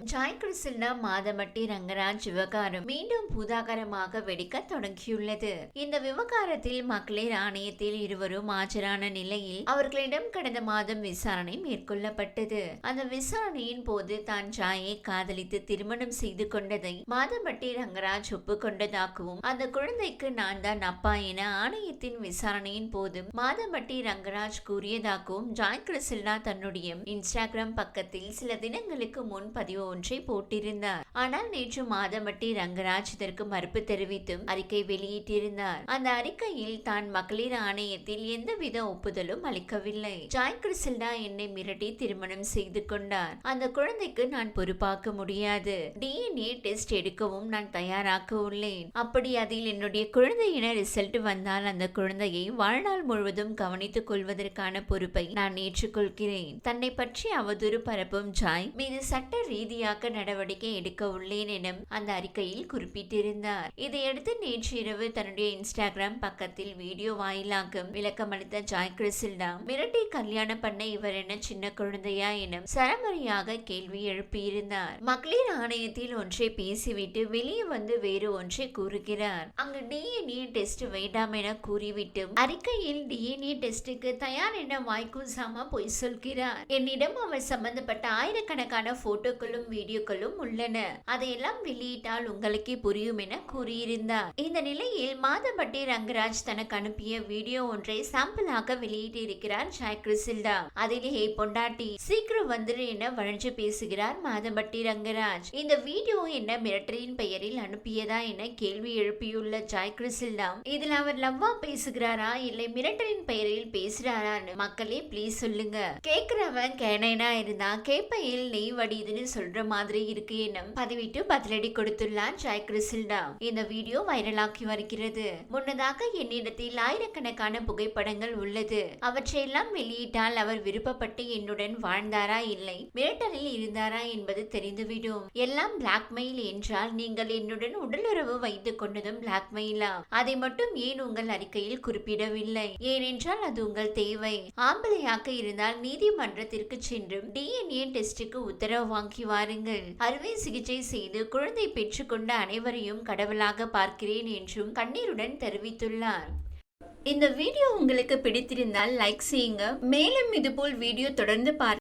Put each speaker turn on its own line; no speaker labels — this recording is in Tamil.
ஜாய் கிறிஸ்டினா மாதமட்டி ரங்கராஜ் விவகாரம் மீண்டும் பூதாகரமாக வெடிக்க தொடங்கியுள்ளது. இந்த விவகாரத்தில் மகளிர் ஆணையத்தில் இருவரும் ஆஜரான நிலையில் அவர்களிடம் கடந்த மாதம் விசாரணை மேற்கொள்ளப்பட்டது. அந்த விசாரணையின் போது தான் ஜாயை காதலித்து திருமணம் செய்து கொண்டதை மாதமட்டி ரங்கராஜ் ஒப்புக்கொண்டதாகவும் அந்த குழந்தைக்கு நான் தான் அப்பா என ஆணையத்தின் விசாரணையின் போது மாதமட்டி ரங்கராஜ் கூறியதாகவும் ஜாய் கிறிஸ்டினா தன்னுடைய இன்ஸ்டாகிராம் பக்கத்தில் சில தினங்களுக்கு முன் பதிவு ஒன்றை போட்டிருந்தார். ஆனால் நேற்று மாதமட்டி ரங்கராஜ் இதற்கு மறுப்பு தெரிவித்தும் அறிக்கை வெளியிட்டிருந்தார். அந்த அறிக்கையில் தான் மகளிர் ஆணையத்தில் எந்தவித ஒப்புதலும் அளிக்கவில்லை. ஜாய் கிறிஸ்டில்டா என்னை மிரட்டி திருமணம் செய்து கொண்டார். அந்த குழந்தைக்கு நான் பொறுப்பாக்க முடியாது. டிஎன்ஏ டெஸ்ட் எடுக்கவும் நான் தயாராக உள்ளேன். அப்படி அதில் என்னுடைய குழந்தையின ரிசல்ட் வந்தால் அந்த குழந்தையை வாழ்நாள் முழுவதும் கவனித்துக் கொள்வதற்கான பொறுப்பை நான் ஏற்றுக்கொள்கிறேன். தன்னை பற்றி அவதூறு பரப்பும் ஜாய் மீது சட்ட உறுதியாக்க நடவடிக்கை எடுக்க உள்ளேன் என அந்த அறிக்கையில் குறிப்பிட்டிருந்தார். இதையடுத்து நேற்று இரவு தன்னுடைய இன்ஸ்டாகிராம் பக்கத்தில் வீடியோ வாயிலாக விளக்கமளித்த ஜாய் கிறிசில்டா மிரட்டி கல்யாணம் பண்ண இவர் என்ன சின்ன குழந்தையா என சரமரியாக கேள்வி எழுப்பியிருந்தார். மகளிர் ஆணையத்தில் ஒன்றை பேசிவிட்டு வெளியே வந்து வேறு ஒன்றை கூறுகிறார். அங்கு டிஎன்ஏ டெஸ்ட் வேண்டாம் என கூறிவிட்டு அறிக்கையில் டிஎன்ஏ டெஸ்டுக்கு தயார் என வாய்க்கூசாம பொய் சொல்கிறார். என்னிடம் அவர் சம்பந்தப்பட்ட ஆயிரக்கணக்கான போட்டோக்களும் வீடியோக்களும் உள்ளன. அதையெல்லாம் வெளியிட்டால் உங்களுக்கே புரியும் என கூறியிருந்தார். இந்த நிலையில் மாதம்பட்டி ரங்கராஜ் தனக்கு அனுப்பிய வீடியோ ஒன்றை சாம்பிளாக வெளியிட்டிருக்கிறார் ஜாய் கிறிசில்டா. அதில் ஹே பொண்டாட்டி சீக்கிரம் வந்துரு என வழிஞ்சு பேசுகிறார் மாதம்பட்டி ரங்கராஜ். இந்த வீடியோ என்ன மிரட்டலின் பெயரில் அனுப்பியதா என கேள்வி எழுப்பியுள்ள ஜாய் கிறிசில்டா. இதில் அவர் லவ்வா பேசுகிறாரா இல்லை மிரட்டலின் பெயரில் பேசுறாரான்னு மக்களே ப்ளீஸ் சொல்லுங்க. கேக்குறவன் கேனைனா இருந்தா கேப்பையில் நெய் வடிதுன்னு சொல்ற மாதிரி இருக்கு என பதிவிட்டு பதிலடி கொடுத்துள்ளார் ஜாய் கிறிசில்டா இந்த வீடியோ வைரலாகி வருகிறது. முன்னதாக என்னிடத்தில் ஆயிரக்கணக்கான புகைப்படங்கள் உள்ளது. அவற்றையெல்லாம் வெளியிட்டால் அவர் விருப்பப்பட்டு என்னுடன் வாழ்ந்தாரா இல்லை மிரட்டலில் இருந்தாரா என்பது தெரிந்துவிடும். எல்லாம் பிளாக்மெயில் என்றால் நீங்கள் என்னுடன் உடலுறவு வைத்துக் கொண்டதும் பிளாக்மெயிலா அதை மட்டும் ஏன் உங்கள் அறிக்கையில் குறிப்பிடவில்லை? ஏனென்றால் அது உங்கள் தேவை. ஆம்பளையாக இருந்தால் நீதிமன்றத்திற்கு சென்று டிஎன்ஏ டெஸ்டுக்கு உத்தரவு வாங்கிவார் பாருங்கள். அறுவை சிகிச்சை செய்து குழந்தை பெற்றுக்கொண்ட அனைவரையும் கடவுளாக பார்க்கிறேன் என்றும் கண்ணீருடன் தெரிவித்துள்ளார். இந்த வீடியோ உங்களுக்கு பிடித்திருந்தால் லைக் செய்யுங்க. மேலும் இதுபோல் வீடியோ தொடர்ந்து பார்க்க